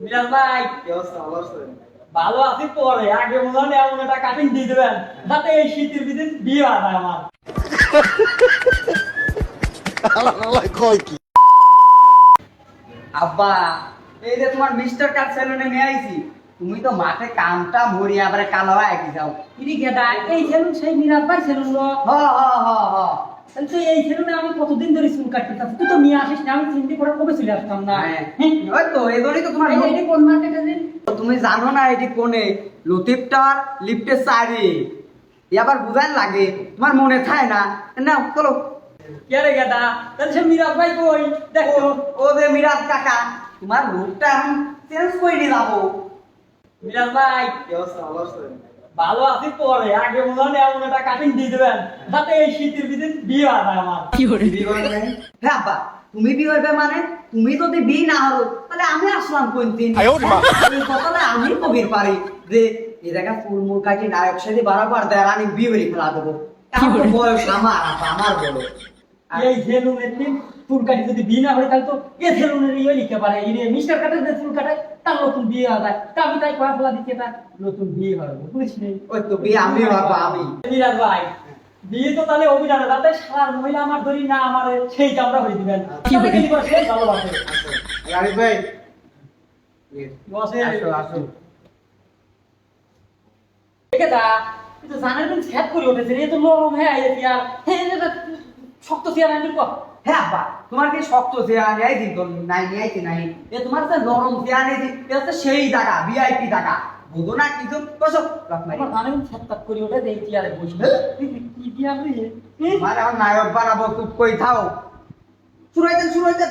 মিরাজ ভাই কি অবস্থা? ভালো আছেন? ভালো আছি পরে আগে মনে হয় এমন একটা কাটিং দিয়ে দেবেন। যাতে এই শীতের দিন বিয়ে হয় আমার। আব্বা এই যে তোমার মিস্টার কাট সেলুনে নিয়ে আইছি তুমি তো মাঠে কামটা মরি আবার কালো হয়ে যাও। ইনি গেদা এই সেলুন সেই মিরাজ ভাই সেলুন লো। হ হ হ হ। তাহলে তো এই সেলুনে আমি কতদিন ধরে চুল কাটতে চাচ্ছি? তুই তো নিয়ে আসিস না আমি চিন্তা করে কবে চলে আসতাম না। হ্যাঁ। ওই তো এই জন্যই তো তোমার এই- কোন মার্কেটে তুমি জানো না এটি কোনে? লতিফ টাওয়ার লিফটের সাইডে আবার বুঝার লাগে তোমার মনে থাকে না। না চলো কে রে গেদা? তাহলে সে মিরাজ ভাই কই? দেখো। ও- যে মিরাজ কাকা তোমার লোকটা এখন চেঞ্জ করে দিয়ে যাব। মিরাজ ভাই কি অবস্থা? ভালো আছেন? ভালো আছি পরে আগে মনে হয় এমন একটা কাটিং দিয়ে দেবেন। যাতে এই শীতের দিন বিয়ে হয় না আমার। হ্যাঁ আব্বা তুমি বিয়ে হইবে মানে? তুমি যদি বিয়ে না হলো তাহলে আমি আসলাম কোন দিন এই কথাটা আমি কবির পারি যে এই জায়গা ফুল মুল কাটি নায়ক সাথে বারবার দেয় আমি বিয়ে করে ফেলা দেবো। বয়স আমার আমার বলো। আর এই দিন চুল কাটি যদি বিয়ে না হয় তাহলে তো এ সেলুনের ইয়ে লিখতে পারে এই যে মিস্টার কাটের যে চুল কাটায় তার নতুন বিয়ে হয় যায়। তা আমি তাই কয়া ফেলা দিচ্ছি তার নতুন বিয়ে হয় বুঝিস নেই ওই তো বিয়ে আমি বাবা আমি। মিরাজ ভাই বিয়ে তো তাহলে অভিযানে যাতে সারা মহিলা আমার ধরি না আমার সেই কামটা হয়ে দিবেন। কি সেই ভালোবাসে আরিফ ভাই। বসে। আসো আসো। দেখে দা তুই তো জানার দিন ছ্যাপ করে উঠেছে রে এ তো নরম হ্যাঁ এই আর হ্যাঁ শক্ত চেয়ার আনবি কর। হ্যাঁ আব্বা। তোমার কি শক্ত চেয়ার নেয় দিন নাই কি নাই। এ তোমার যে নরম চেয়ার নেই এ হচ্ছে সেই টাকা ভিআইপি টাকা বুঝো না কিন্তু বসো আমি নাই করি ওটা দেই চেয়ারে বসে। তুই কি কি আপনি মানে আমার নায়ক বানাবো তুই কই থাও। শুরু হইতে শুরু হইতে